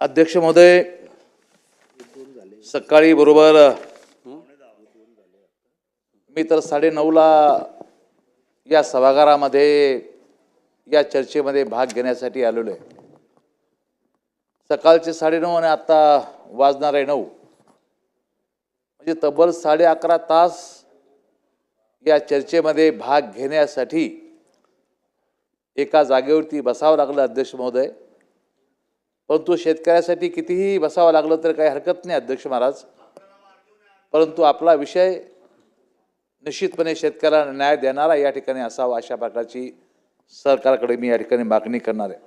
अध्यक्ष महोदय सकाळी बरोबर मी तर साडे नऊला या सभागारामध्ये या चर्चेमध्ये भाग घेण्यासाठी आलेलो आहे. सकाळचे साडेनऊ आणि आता वाजणार आहे नऊ. म्हणजे तब्बल साडे अकरा तास या चर्चेमध्ये भाग घेण्यासाठी एका जागेवरती बसावं लागलं अध्यक्ष महोदय. परंतु शेतकऱ्यासाठी कितीही बसावं लागलं तर काही हरकत नाही अध्यक्ष महाराज. परंतु आपला विषय निश्चितपणे शेतकऱ्याला न्याय देणारा या ठिकाणी असावा अशा प्रकारची सरकारकडे मी या ठिकाणी मागणी करणार आहे.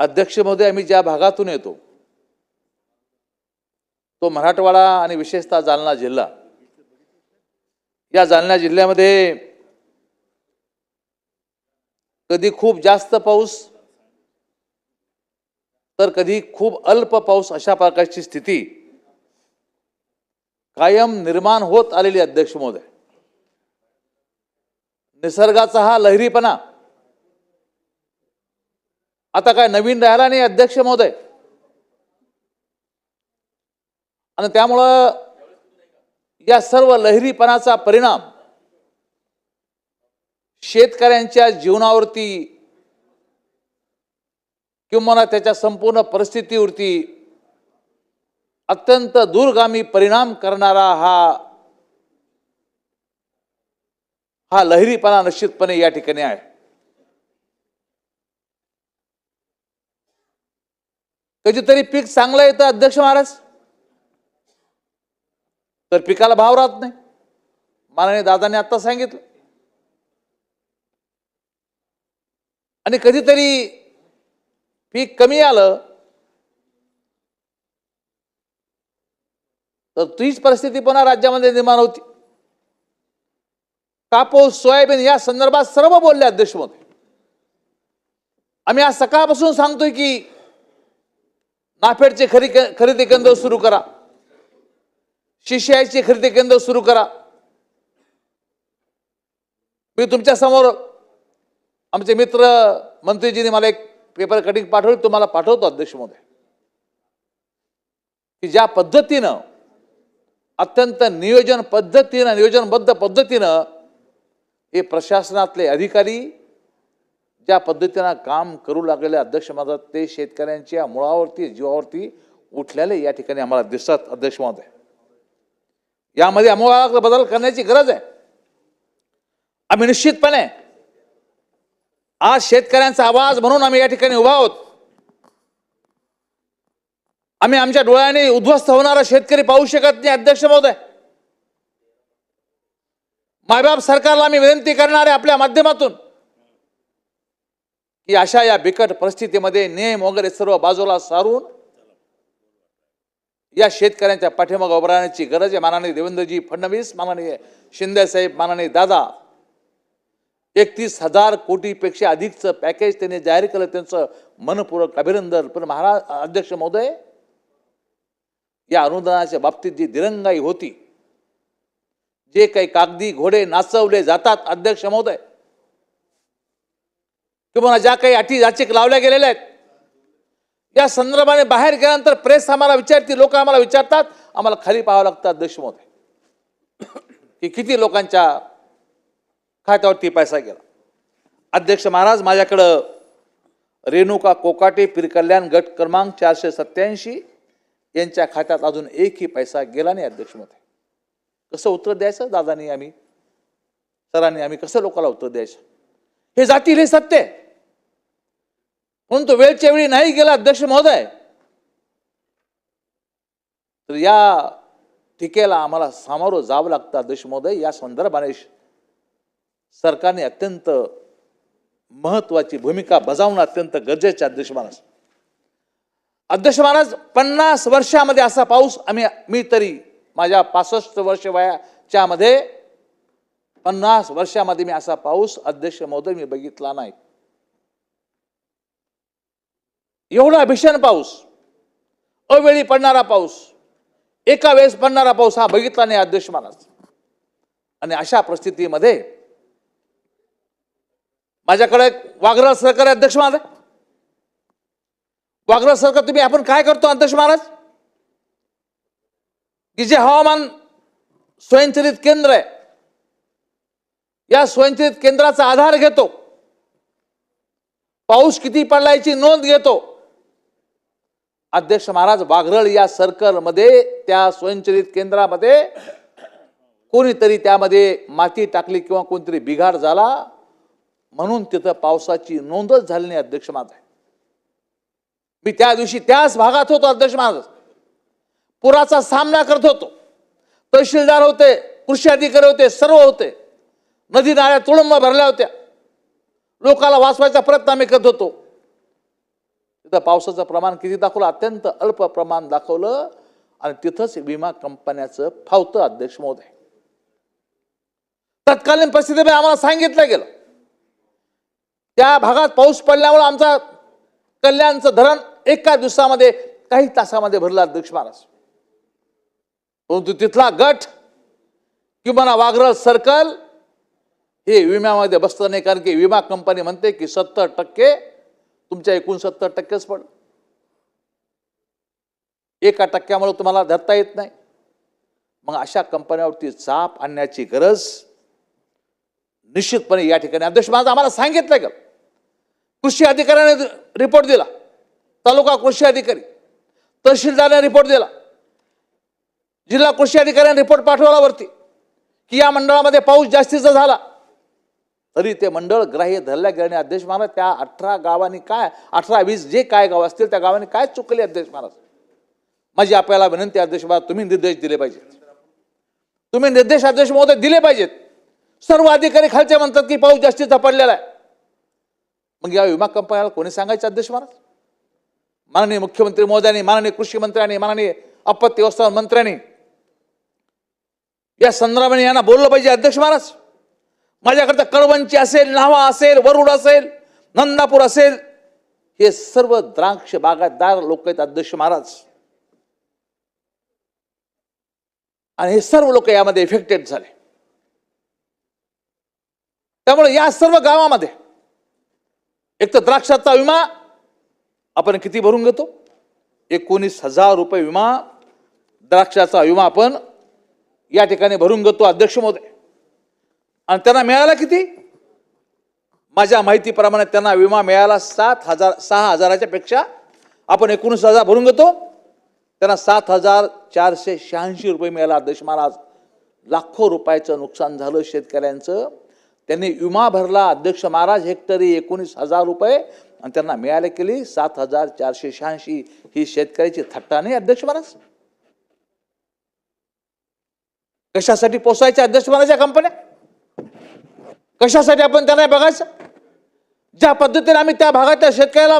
अध्यक्ष महोदय आम्ही ज्या भागातून येतो तो मराठवाडा आणि विशेषतः जालना जिल्हा. या जालना जिल्ह्यामध्ये कधी खूप जास्त पाऊस तर कधी खूप अल्प पाऊस अशा प्रकारची स्थिती कायम निर्माण होत आलेली अध्यक्ष महोदय. निसर्गाचा हा लहरीपणा. आता काय नवीन राहिला नाही अध्यक्ष महोदय? आणि त्यामुळं या सर्व लहरीपणाचा परिणाम शेतकऱ्यांच्या जीवनावरती किंवा त्याच्या संपूर्ण परिस्थितीवरती अत्यंत दूरगामी परिणाम करणारा हा हा लहरीपणा निश्चितपणे या ठिकाणी आहे. कधीतरी पीक चांगलं येतं अध्यक्ष महाराज? तर पिकाला भाव राहत नाही. माननीय दादाने आता सांगितलं. आणि कधीतरी पीक कमी आलं तर तीच परिस्थिती पुन्हा राज्यामध्ये निर्माण होती. कापूस सोयाबीन या संदर्भात सर्व बोलले देशमुख आम्ही आज सकाळपासून सांगतोय की नाफेडचे खरी खरेदी केंद्र सुरू करा. शिष्याचे खरेदी केंद्र सुरू करा. मी तुमच्यासमोर आमचे मित्र मंत्रीजीने मला एक पेपर कटिंग पाठवली तुम्हाला पाठवतो अध्यक्ष महोदय की ज्या पद्धतीनं अत्यंत नियोजन पद्धतीनं नियोजनबद्ध पद्धतीनं हे प्रशासनातले अधिकारी ज्या पद्धतीनं काम करू लागलेले अध्यक्ष महोदय ते शेतकऱ्यांच्या मुळावरती जीवावरती उठलेले या ठिकाणी आम्हाला दिसतात अध्यक्ष महोदय यामध्ये आम्हाला बदल करण्याची गरज आहे. आम्ही निश्चितपणे आज शेतकऱ्यांचा आवाज म्हणून आम्ही या ठिकाणी उभा आहोत. आम्ही आमच्या डोळ्याने उद्ध्वस्त होणारा शेतकरी पाहू शकत नाही अध्यक्ष महोदय. मायबाप सरकारला आम्ही विनंती करणार आहे आपल्या माध्यमातून. की अशा या बिकट परिस्थितीमध्ये नियम वगैरे सर्व बाजूला सारून या शेतकऱ्यांच्या पाठीमागं उभारण्याची गरज आहे. माननीय देवेंद्रजी फडणवीस माननीय शिंदे साहेब माननीय दादा. एकतीस हजार कोटीपेक्षा अधिकचं पॅकेज त्यांनी जाहीर केलं त्यांचं मनपूर्वक अभिनंदन. पण महाराज अध्यक्ष महोदय या अनुदानाच्या बाबतीत जी दिरंगाई होती जे काही कागदी घोडे नाचवले जातात अध्यक्ष महोदय किंवा ज्या काही अटी याचिक लावल्या गेलेल्या आहेत या संदर्भाने बाहेर गेल्यानंतर प्रेस आम्हाला विचारते लोक आम्हाला विचारतात आम्हाला खाली पाहावं लागतं अध्यक्ष महोदय. की किती लोकांच्या खात्यावरती पैसा गेला. अध्यक्ष महाराज माझ्याकडं रेणुका कोकाटे पिरकल्याण गट क्रमांक चारशे सत्याऐंशी यांच्या खात्यात अजून एकही पैसा गेला नाही अध्यक्ष महोदय कसं उत्तर द्यायचं? दादानी आम्ही सरांनी आम्ही कसं लोकांना उत्तर द्यायचं? हे जातील हे सत्य आहे. तो वेळच्या वेळी नाही गेला अध्यक्ष महोदय. तर या टीकेला आम्हाला सामोरं जावं लागतं अध्यक्ष महोदय. या संदर्भाने सरकारने अत्यंत महत्वाची भूमिका बजावणं अत्यंत गरजेचे अध्यक्ष महाराज. अध्यक्ष महाराज पन्नास वर्षामध्ये असा पाऊस आम्ही मी तरी माझ्या पासष्ट वर्ष वयाच्या मध्ये पन्नास वर्षामध्ये मी असा पाऊस अध्यक्ष महोदय मी बघितला नाही. एवढा भीषण पाऊस अवेळी पडणारा पाऊस एका वेळेस पडणारा पाऊस हा बघितला नाही अध्यक्ष महाराज. आणि अशा परिस्थितीमध्ये माझ्याकडे वाघरा सरकार अध्यक्ष महाराज. वागलं सरकार तुम्ही आपण काय करतो अध्यक्ष महाराज? की जे हवामान स्वयंचलित केंद्र आहे या स्वयंचलित केंद्राचा आधार घेतो. पाऊस किती पडला याची नोंद घेतो. अध्यक्ष महाराज वाघरळ या सर्कलमध्ये त्या स्वयंचलित केंद्रामध्ये कोणीतरी त्यामध्ये माती टाकली किंवा कोणतरी बिघाड झाला म्हणून तिथं पावसाची नोंदच झाली नाही अध्यक्ष माझा मी त्या दिवशी त्याच भागात होतो अध्यक्ष महाराज. पुराचा सामना करत होतो. तहसीलदार होते कृषी अधिकारी होते सर्व होते. नदी नाळ्या तुळंब भरल्या होत्या. लोकाला वाचवायचा प्रयत्न आम्ही करत होतो. तिथं पावसाचं प्रमाण किती दाखवलं? अत्यंत अल्प प्रमाण दाखवलं आणि तिथंच विमा कंपन्याचं फावतं अध्यक्ष महोदय. तत्कालीन परिस्थितीमध्ये आम्हाला सांगितलं गेलं. त्या भागात पाऊस पडल्यामुळे आमचा कल्याणचं धरण एका दिवसामध्ये काही तासामध्ये भरला अध्यक्ष महाराज. परंतु तिथला गट किंवा वाघरळ सर्कल हे विम्यामध्ये बसतं नाही कारण की विमा कंपनी म्हणते की सत्तर टक्के तुमच्या एकूण सत्तर टक्केच पड एका टक्क्यामुळे तुम्हाला धरता येत नाही. मग अशा कंपन्यावरती चाप आणण्याची गरज निश्चितपणे या ठिकाणी अध्यक्ष महाराज आम्हाला सांगितलं का कृषी अधिकाऱ्याने रिपोर्ट दिला. तालुका कृषी अधिकारी. तहसीलदाराने रिपोर्ट दिला. जिल्हा कृषी अधिकाऱ्याने रिपोर्ट पाठवला वरती की या मंडळामध्ये पाऊस जास्तीचा झाला. तरी ते मंडळ ग्राह्य धरल्या गेल्याने अध्यक्ष महाराज त्या अठरा गावांनी काय अठरा वीस जे काय गाव असतील त्या गावांनी काय चुकले अध्यक्ष महाराज माझी आपल्याला विनंती अध्यक्ष महाराज तुम्ही निर्देश दिले पाहिजेत. तुम्ही निर्देश अध्यक्ष महोदय दिले पाहिजेत. सर्व अधिकारी खालचे म्हणतात की पाऊस जास्तीचा पडलेला आहे. मग या विमा कंपन्याला कोणी सांगायचं अध्यक्ष महाराज? माननीय मुख्यमंत्री मोद्यांनी माननीय कृषी मंत्र्यांनी माननीय आपत्ती व्यवस्थापन मंत्र्यांनी या संदर्भाने यांना बोललं पाहिजे अध्यक्ष महाराज. माझ्याकडचं कळवंची असेल नावा असेल वरुड असेल नंदापूर असेल हे सर्व द्राक्ष बागायतदार लोक आहेत अध्यक्ष महाराज. आणि हे सर्व लोक यामध्ये इफेक्टेड झाले. त्यामुळे या सर्व गावामध्ये एक तर द्राक्षाचा विमा आपण किती भरून घेतो? एकोणीस हजार रुपये विमा द्राक्षाचा विमा आपण या ठिकाणी भरून घेतो अध्यक्ष महोदय आणि त्यांना मिळाला किती? माझ्या माहितीप्रमाणे त्यांना विमा मिळाला सात हजार सहा हजाराच्या पेक्षा आपण एकोणीस हजार भरून घेतो. त्यांना सात हजार चारशे शहाऐंशी रुपये मिळाला अध्यक्ष महाराज. लाखो रुपयाचं नुकसान झालं शेतकऱ्यांचं. त्यांनी विमा भरला. अध्यक्ष महाराज हेक्टरी एकोणीस हजार रुपये आणि त्यांना मिळाले केली. सात हजार चारशे शहाऐंशी ही शेतकऱ्याची थट्टा नाही अध्यक्ष महाराज? कशासाठी पोसायच्या अध्यक्ष महाराज कंपन्या कशासाठी आपण त्यांना बघायचं? ज्या पद्धतीने आम्ही त्या भागातल्या शेतकऱ्याला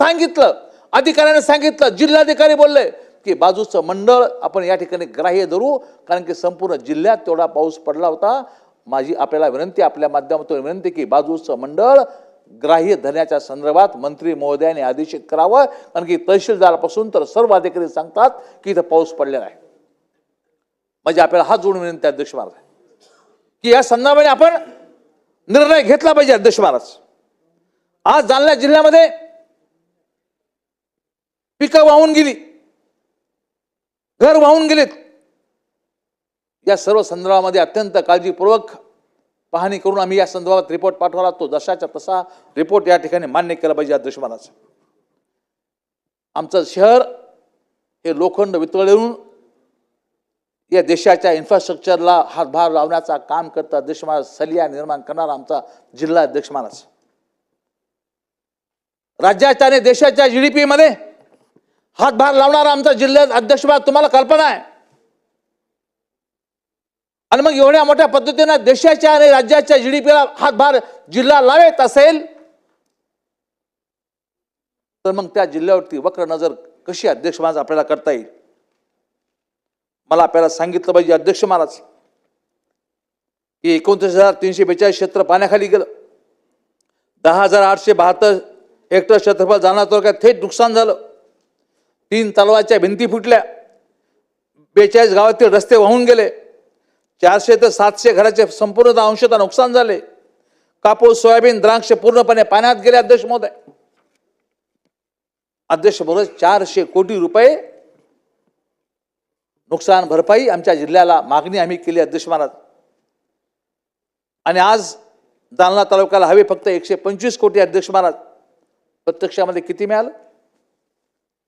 सांगितलं अधिकाऱ्याने सांगितलं जिल्हाधिकारी बोलले की बाजूचं मंडळ आपण या ठिकाणी ग्राह्य धरू. कारण की संपूर्ण जिल्ह्यात तेवढा पाऊस पडला होता. माझी आपल्याला विनंती आपल्या माध्यमातून विनंती की बाजूचं मंडळ ग्राह्य धरण्याच्या संदर्भात मंत्री महोदयाने आदेशित करावं. कारण की तहसीलदारापासून तर सर्व अधिकारी सांगतात की इथं पाऊस पडलेला आहे. म्हणजे आपल्याला हा जोडून विनंती आहे, अध्यक्ष महाराज. की या संदर्भाने आपण निर्णय घेतला पाहिजे अध्यक्ष महाराज. आज जालना जिल्ह्यामध्ये पिकं वाहून गेली. घर वाहून गेलीत. या सर्व संदर्भामध्ये अत्यंत काळजीपूर्वक पाहणी करून आम्ही या संदर्भात रिपोर्ट पाठवला तो जशाच्या तसा रिपोर्ट या ठिकाणी मान्य केला पाहिजे या दुश्मनाचा आमचं शहर हे लोखंड वितळून या देशाच्या इन्फ्रास्ट्रक्चरला हातभार लावण्याचा काम करता अध्यक्ष सलिया निर्माण करणारा आमचा जिल्हा अध्यक्ष राज्याच्या आणि देशाच्या जीडीपी मध्ये हातभार लावणारा आमचा जिल्ह्यात अध्यक्ष तुम्हाला कल्पना आहे. आणि मग एवढ्या मोठ्या पद्धतीनं देशाच्या आणि राज्याच्या जीडीपीला हातभार जिल्हा लावेत असेल तर मग त्या जिल्ह्यावरती वक्र नजर कशी अध्यक्ष महाराज आपल्याला करता येईल? मला आपल्याला सांगितलं पाहिजे अध्यक्ष महाराज की एकोणतीस हजार तीनशे बेचाळीस क्षेत्र पाण्याखाली गेलं. दहा हजार आठशे बहात्तर हेक्टर क्षेत्रफळ जाणार काय थेट नुकसान झालं. तीन तलावाच्या भिंती फुटल्या. बेचाळीस गावातील रस्ते वाहून गेले. चारशे ते सातशे घराचे संपूर्ण अंशतः नुकसान झाले. कापूस सोयाबीन द्राक्ष पूर्णपणे पाण्यात गेले अध्यक्ष महोदय. अध्यक्ष महोदय चारशे कोटी रुपये नुकसान भरपाई आमच्या जिल्ह्याला मागणी आम्ही केली अध्यक्ष महाराज. आणि आज जालना तालुक्याला हवे फक्त एकशे पंचवीस कोटी अध्यक्ष महाराज. प्रत्यक्षामध्ये किती मिळालं?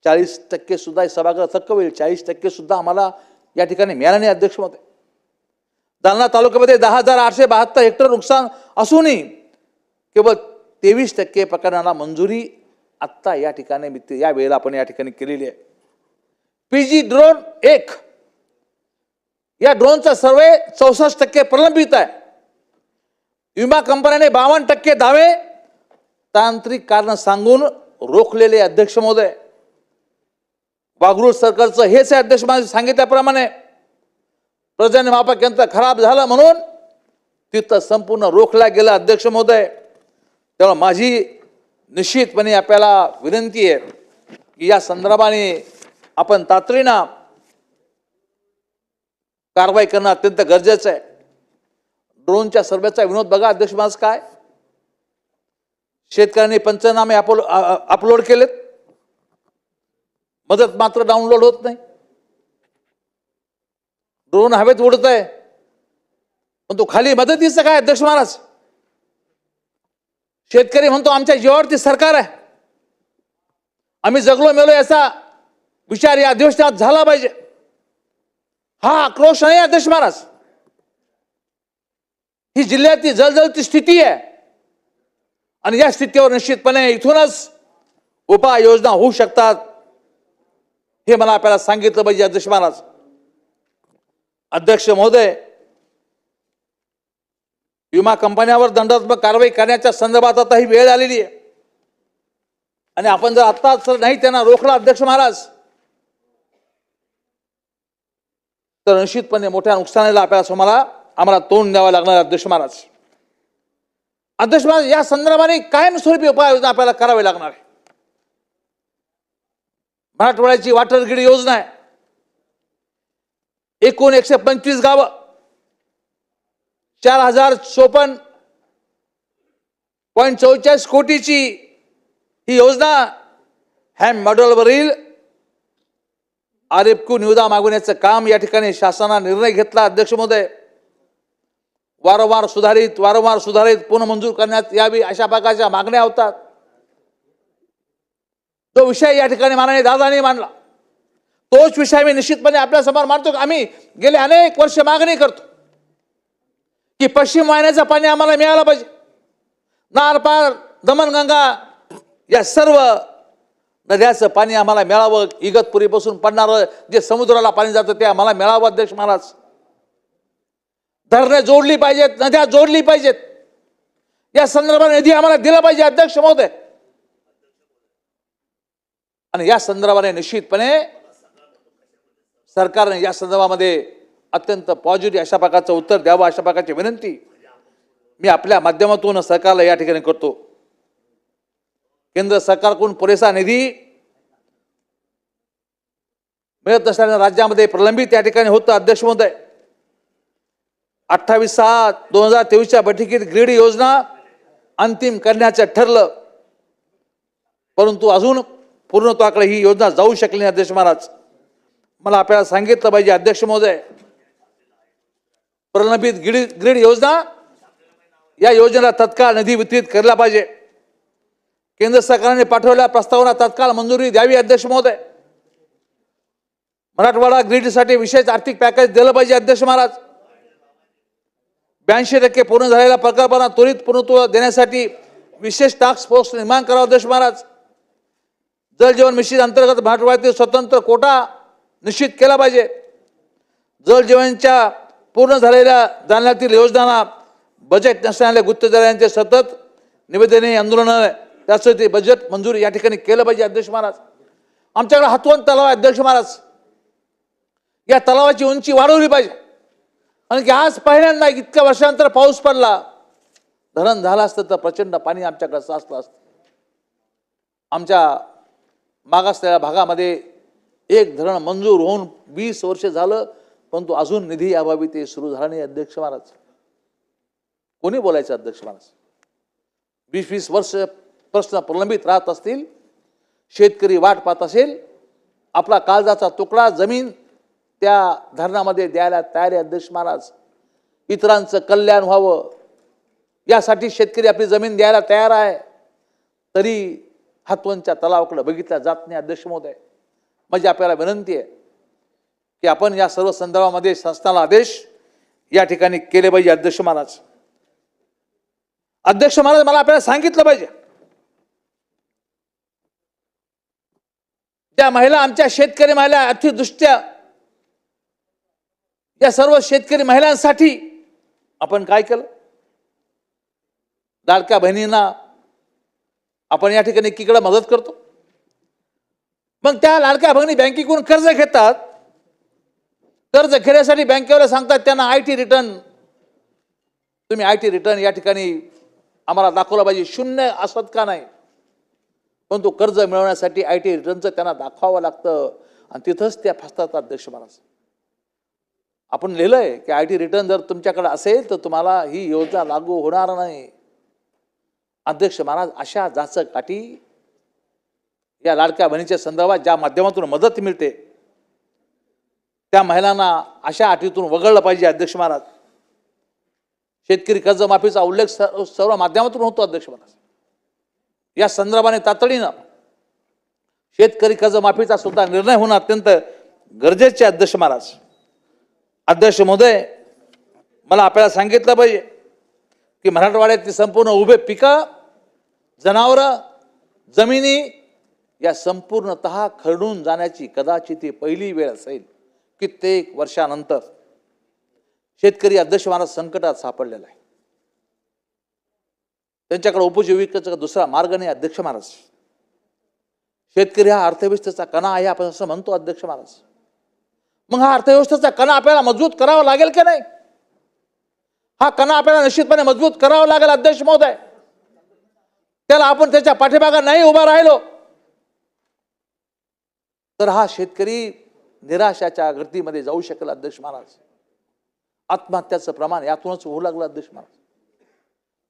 चाळीस टक्के सुद्धा सभागृह थक्क होईल. चाळीस टक्के सुद्धा आम्हाला या ठिकाणी मिळालं नाही अध्यक्ष महोदय. जालना तालुक्यामध्ये दहा हजार आठशे बहात्तर हेक्टर नुकसान असूनही केवळ तेवीस टक्के प्रकरणाला मंजुरी आत्ता या ठिकाणी मिळते. या वेळेला आपण या ठिकाणी केलेली आहे. पीजी ड्रोन एक. या ड्रोनचा सर्वे चौसष्ट टक्के प्रलंबित आहे. विमा कंपन्याने बावन्न टक्के दावे तांत्रिक कारण सांगून रोखलेले अध्यक्ष महोदय. वागरूळ सरकारचं हेच आहे अध्यक्ष महोदय सांगितल्याप्रमाणे. प्रजन्य मापक यंत्र खराब झालं म्हणून तिथं संपूर्ण रोखला गेलं अध्यक्ष महोदय. तेव्हा माझी निश्चितपणे आपल्याला विनंती आहे की या संदर्भाने आपण तातडीनं कारवाई करणं अत्यंत गरजेचं आहे. ड्रोनच्या सर्वेचा विनोद बघा अध्यक्ष माझ काय? शेतकऱ्यांनी पंचनामे अपलो अपलोड केलेत. मदत मात्र डाउनलोड होत नाही. ड्रोन हवेत उडत आहे पण तो खाली मदतीचं काय अध्यक्ष महाराज? शेतकरी म्हणतो आमच्या जीवावरती सरकार आहे. आम्ही जगलो मेलो याचा विचार या अधिवेशनात झाला पाहिजे. हा आक्रोश नाही अध्यक्ष महाराज. ही जिल्ह्यातली जलजलती स्थिती आहे. आणि या स्थितीवर निश्चितपणे इथूनच उपाययोजना होऊ शकतात हे मला आपल्याला सांगितलं पाहिजे अध्यक्ष महाराज. अध्यक्ष महोदय विमा कंपन्यावर दंडात्मक कारवाई करण्याच्या संदर्भात आता ही वेळ आलेली आहे. आणि आपण जर आता जर नाही त्यांना रोखला अध्यक्ष महाराज तर निश्चितपणे मोठ्या नुकसानीला आपल्याला समोरा आम्हाला तोंड द्यावं लागणार अध्यक्ष महाराज. अध्यक्ष महाराज या संदर्भाने कायमस्वरूपी उपाययोजना आपल्याला करावी लागणार आहे. मराठवाड्याची वाटरगिडी योजना आहे. एकूण एकशे पंचवीस गावं. चार हजार चोपन्न पॉईंट चौचाळीस कोटीची ही योजना हॅम मॉडेलवरील आर एफ क्यू निविदा मागवण्याचं काम या ठिकाणी शासनाने निर्णय घेतला. अध्यक्ष महोदय वारंवार सुधारित वारंवार सुधारित पुनर्मंजूर करण्यात यावी अशा प्रकारच्या मागण्या होतात. तो विषय या ठिकाणी माननीय दादाने मांडला. तोच विषय मी निश्चितपणे आपल्यासमोर मांडतो. की आम्ही गेले अनेक वर्ष मागणी करतो की पश्चिम वाहिन्याचं पाणी आम्हाला मिळालं पाहिजे. नारपार दमनगंगा या सर्व नद्याचं पाणी आम्हाला मिळावं. इगतपुरीपासून पडणारं जे समुद्राला पाणी जातं ते आम्हाला मिळावं अध्यक्ष महाराज. धरणे जोडली पाहिजेत नद्या जोडली पाहिजेत. या संदर्भात निधी आम्हाला दिला पाहिजे अध्यक्ष महोदय. आणि या संदर्भाने निश्चितपणे सरकारने या संदर्भामध्ये अत्यंत पॉझिटिव्ह अशा प्रकारचं उत्तर द्यावं अशा प्रकारची विनंती मी आपल्या माध्यमातून सरकारला या ठिकाणी करतो. केंद्र सरकारकडून पुरेसा निधी मिळत नसल्याने राज्यामध्ये प्रलंबित या ठिकाणी होतं. अध्यक्ष महोदय अठ्ठावीस सहा दोन हजार तेवीसच्या बैठकीत ग्रीड योजना अंतिम करण्याचं ठरलं. परंतु अजून पूर्णत्वाकडे ही योजना जाऊ शकली नाही अध्यक्ष महाराज. मला आपल्याला सांगितलं पाहिजे अध्यक्ष महोदय. प्रलंबित ग्रीड ग्रीड योजना या योजनेला तत्काळ निधी वितरित केला पाहिजे. केंद्र सरकारने पाठवलेल्या प्रस्तावाला तत्काळ मंजुरी द्यावी अध्यक्ष महोदय. मराठवाडा ग्रीडसाठी विशेष आर्थिक पॅकेज दिलं पाहिजे अध्यक्ष महाराज. ब्याऐंशी टक्के पूर्ण झालेल्या प्रकल्पांना त्वरित पूर्णत्व देण्यासाठी विशेष टास्क फोर्स निर्माण करावा अध्यक्ष महाराज. जल जीवन मिशन अंतर्गत मराठवाड्यातील स्वतंत्र कोटा निश्चित केला पाहिजे. जलजीवनच्या पूर्ण झालेल्या जालन्यातील योजनांना बजेट नसणाऱ्या गुत्तेदारांचे सतत निवेदने आंदोलनं त्याचं ते बजेट मंजूर या ठिकाणी केलं पाहिजे अध्यक्ष महाराज. आमच्याकडे हातवण तलाव आहे अध्यक्ष महाराज. या तलावाची उंची वाढवली पाहिजे. आणि की आज पहिल्यांदा इतक्या वर्षानंतर पाऊस पडला. धरण झालं असतं तर प्रचंड पाणी आमच्याकडे साचलं असतं. आमच्या मागासलेल्या भागामध्ये एक धरण मंजूर होऊन वीस वर्ष झालं परंतु अजून निधी अभावी ते सुरू झाला नाही अध्यक्ष महाराज. कोणी बोलायचं अध्यक्ष महाराज? वीस वीस वर्ष प्रश्न प्रलंबित राहत असतील शेतकरी वाट पाहत असेल आपला काळजाचा तुकडा जमीन त्या धरणामध्ये द्यायला तयार आहे अध्यक्ष महाराज. इतरांचं कल्याण व्हावं यासाठी शेतकरी आपली जमीन द्यायला तयार आहे. तरी हातवणच्या तलावाकडे बघितला जात नाही अध्यक्ष महोदय. म्हणजे आपल्याला विनंती आहे की आपण या सर्व संदर्भामध्ये संस्थाला आदेश या ठिकाणी केले पाहिजे अध्यक्ष महाराज. अध्यक्ष महाराज मला आपल्याला सांगितलं पाहिजे. त्या महिला आमच्या शेतकरी महिला आर्थिकदृष्ट्या या सर्व शेतकरी महिलांसाठी आपण काय केलं? लाडक्या बहिणींना आपण या ठिकाणी किकडं मदत करतो? मग त्या लाडक्या भगिनी बँकेकडून कर्ज घेतात. कर्ज घेण्यासाठी बँकेवाले सांगतात त्यांना आय टी रिटर्न तुम्ही आय टी रिटर्न या ठिकाणी आम्हाला दाखवला पाहिजे. शून्य असत का नाही? परंतु कर्ज मिळवण्यासाठी आय टी रिटर्नचं त्यांना दाखवावं लागतं. आणि तिथंच त्या फसतात अध्यक्ष महाराज. आपण लिहिलंय की आय टी रिटर्न जर तुमच्याकडे असेल तर तुम्हाला ही योजना लागू होणार नाही. अध्यक्ष महाराज अशा जाचक काठी या लाडक्या बहिणीच्या संदर्भात ज्या माध्यमातून मदत मिळते त्या महिलांना अशा अटीतून वगळलं पाहिजे अध्यक्ष महाराज. शेतकरी कर्जमाफीचा उल्लेख सर्व सर्व माध्यमातून होतो अध्यक्ष महाराज. या संदर्भाने तातडीनं शेतकरी कर्जमाफीचा सुद्धा निर्णय होणं अत्यंत गरजेचे अध्यक्ष महाराज. अध्यक्ष महोदय मला आपल्याला सांगितलं पाहिजे की मराठवाड्यातली संपूर्ण उभे पिकं जनावरं जमिनी या संपूर्णतः खरडून जाण्याची कदाचित ही पहिली वेळ असेल कित्येक वर्षानंतर. शेतकरी अध्यक्ष महाराज संकटात सापडलेला आहे. त्यांच्याकडे उपजीविकेचा दुसरा मार्ग नाही अध्यक्ष महाराज. शेतकरी हा अर्थव्यवस्थेचा कणा आहे आपण असं म्हणतो अध्यक्ष महाराज. मग हा अर्थव्यवस्थेचा कणा आपल्याला मजबूत करावा लागेल की नाही? हा कणा आपल्याला निश्चितपणे मजबूत करावा लागेल अध्यक्ष महोदय. त्याला आपण त्याच्या पाठीमागा नाही उभा राहिलो. तर हा शेतकरी निराशाच्या गर्दीमध्ये जाऊ शकला अध्यक्ष महाराज. आत्महत्याचं प्रमाण यातूनच होऊ लागलं अध्यक्ष महाराज.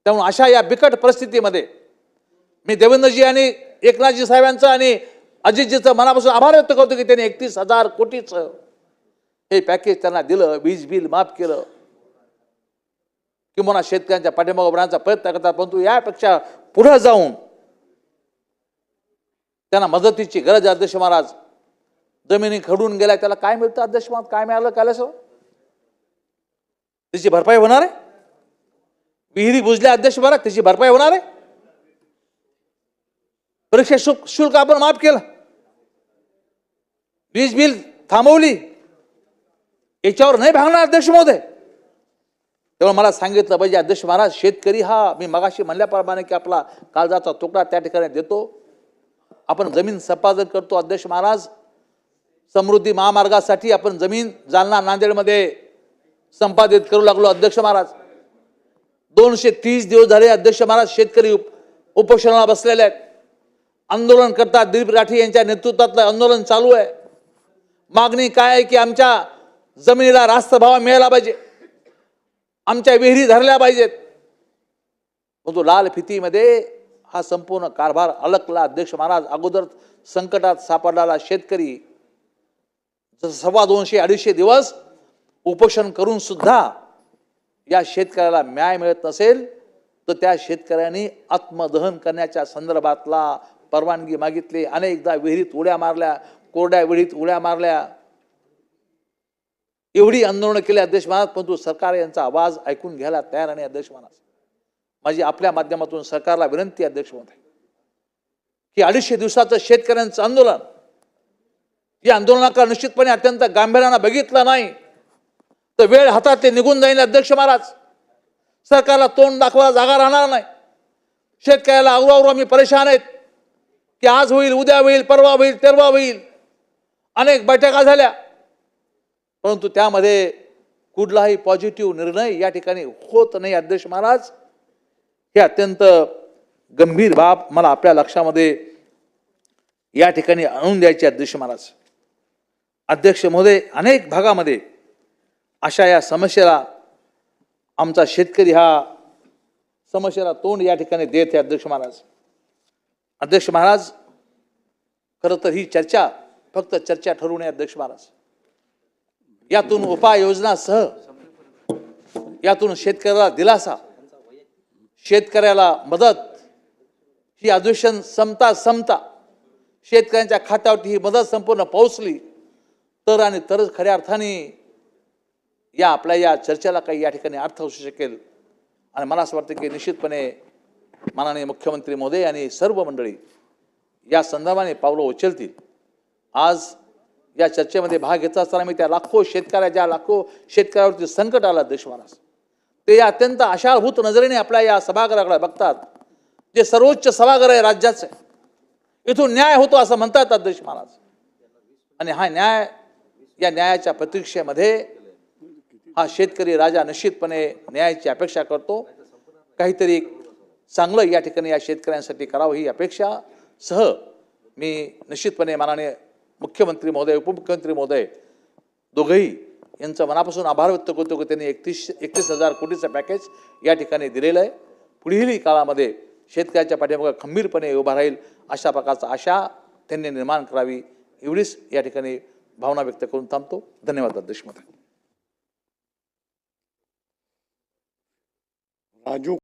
त्यामुळे अशा या बिकट परिस्थितीमध्ये मी देवेंद्रजी आणि एकनाथजी साहेबांचं आणि अजितजीचं मनापासून आभार व्यक्त करतो की त्यांनी एकतीस हजार कोटीचं हे पॅकेज त्यांना दिलं वीज बिल माफ केलं. किंवा शेतकऱ्यांच्या पाठिंबा उभारण्याचा प्रयत्न करतात परंतु यापेक्षा पुढे जाऊन त्यांना मदतीची गरज आहे अध्यक्ष महाराज. जमिनी खडून गेल्या त्याला काय मिळतं? अध्यक्ष काय मिळालं काय सर त्याची भरपाई होणार आहे? विहिरी बुजल्या अध्यक्ष महाराज त्याची भरपाई होणार आहे? परीक्षा शुल्क शुल्क आपण माफ केलं. वीज बिल थांबवली. याच्यावर नाही भागणार अध्यक्ष महोदय. तेव्हा मला सांगितलं पाहिजे अध्यक्ष महाराज शेतकरी हा मी मगाशी म्हणल्याप्रमाणे की आपला काळजाचा तुकडा त्या ठिकाणी देतो. आपण जमीन संपादन करतो अध्यक्ष महाराज. समृद्धी महामार्गासाठी आपण जमीन जालना नांदेडमध्ये संपादित करू लागलो अध्यक्ष महाराज. दोनशे तीस दिवस झाले अध्यक्ष महाराज शेतकरी उप उपोषणाला बसलेले आहेत. आंदोलन करता दिलीप राठी यांच्या नेतृत्वातलं आंदोलन चालू आहे. मागणी काय आहे की आमच्या जमिनीला रास्त भाव मिळाला पाहिजे. आमच्या विहिरी धरल्या पाहिजेत. परंतु लाल फितीमध्ये हा संपूर्ण कारभार अलकला. अध्यक्ष महाराज अगोदर संकटात सापडलेला शेतकरी जसं सव्वा दोनशे अडीचशे दिवस उपोषण करून सुद्धा या शेतकऱ्याला न्याय मिळत नसेल तर त्या शेतकऱ्यांनी आत्मदहन करण्याच्या संदर्भातला परवानगी मागितली. अनेकदा विहिरीत उड्या मारल्या कोरड्या विहिरीत उड्या मारल्या. एवढी आंदोलनं केली अध्यक्ष महाराज परंतु सरकार यांचा आवाज ऐकून घ्यायला तयार आणि अध्यक्ष महाराज माझी आपल्या माध्यमातून सरकारला विनंती अध्यक्ष महोदय की अडीचशे दिवसाचं शेतकऱ्यांचं आंदोलन या आंदोलनाकडे निश्चितपणे अत्यंत गांभीर्यानं बघितलं नाही. तर वेळ हातात ते निघून जाईल अध्यक्ष महाराज. सरकारला तोंड दाखवायला जागा राहणार नाही. शेतकऱ्याला आवरावर आम्ही परेशान आहेत की आज होईल उद्या होईल परवा होईल तेरवा होईल. अनेक बैठका झाल्या. परंतु त्यामध्ये कुठलाही पॉझिटिव्ह निर्णय या ठिकाणी होत नाही अध्यक्ष महाराज. हे अत्यंत गंभीर बाब मला आपल्या लक्षामध्ये या ठिकाणी आणून द्यायचे अध्यक्ष महाराज. अध्यक्ष महोदय अनेक भागामध्ये अशा या समस्येला आमचा शेतकरी हा समस्येला तोंड या ठिकाणी देत आहे अध्यक्ष महाराज. अध्यक्ष महाराज खरं तर ही चर्चा फक्त चर्चा ठरू नये अध्यक्ष महाराज. यातून उपाययोजनासह यातून शेतकऱ्याला दिलासा शेतकऱ्याला मदत ही अधिवेशन संपता संपता शेतकऱ्यांच्या खात्यावरती ही मदत संपूर्ण पोहोचली. तर आणि तरच खऱ्या अर्थाने या आपल्या या चर्चेला काही या ठिकाणी अर्थ असू शकेल. आणि मला असं वाटतं की निश्चितपणे माननीय मुख्यमंत्री मोदी आणि सर्व मंडळी या संदर्भाने पावलं उचलतील. आज या चर्चेमध्ये भाग घेत असताना मी त्या लाखो शेतकऱ्याच्या लाखो शेतकऱ्यावरती संकट आलं देश महाराज ते या अत्यंत आशाभूत नजरेने आपल्या या सभागृहाकडे बघतात. जे सर्वोच्च सभागृह आहे राज्याचं इथून न्याय होतो असं म्हणतात देश महाराज आणि हा न्याय या न्यायाच्या प्रतीक्षेमध्ये हा शेतकरी राजा निश्चितपणे न्यायाची अपेक्षा करतो. काहीतरी चांगलं या ठिकाणी या शेतकऱ्यांसाठी करावं ही अपेक्षा. सह मी निश्चितपणे माननीय मुख्यमंत्री महोदय उपमुख्यमंत्री महोदय दोघंही यांचं मनापासून आभार व्यक्त करतो की त्यांनी एकतीस एकतीस हजार कोटीचं पॅकेज या ठिकाणी दिलेलं आहे. पुढील काळामध्ये शेतकऱ्याच्या पाठीमागं खंबीरपणे उभा राहील अशा प्रकारचा आशा त्यांनी निर्माण करावी एवढीच या ठिकाणी भावना व्यक्त करून थांबतो. धन्यवाद अध्यक्ष राजू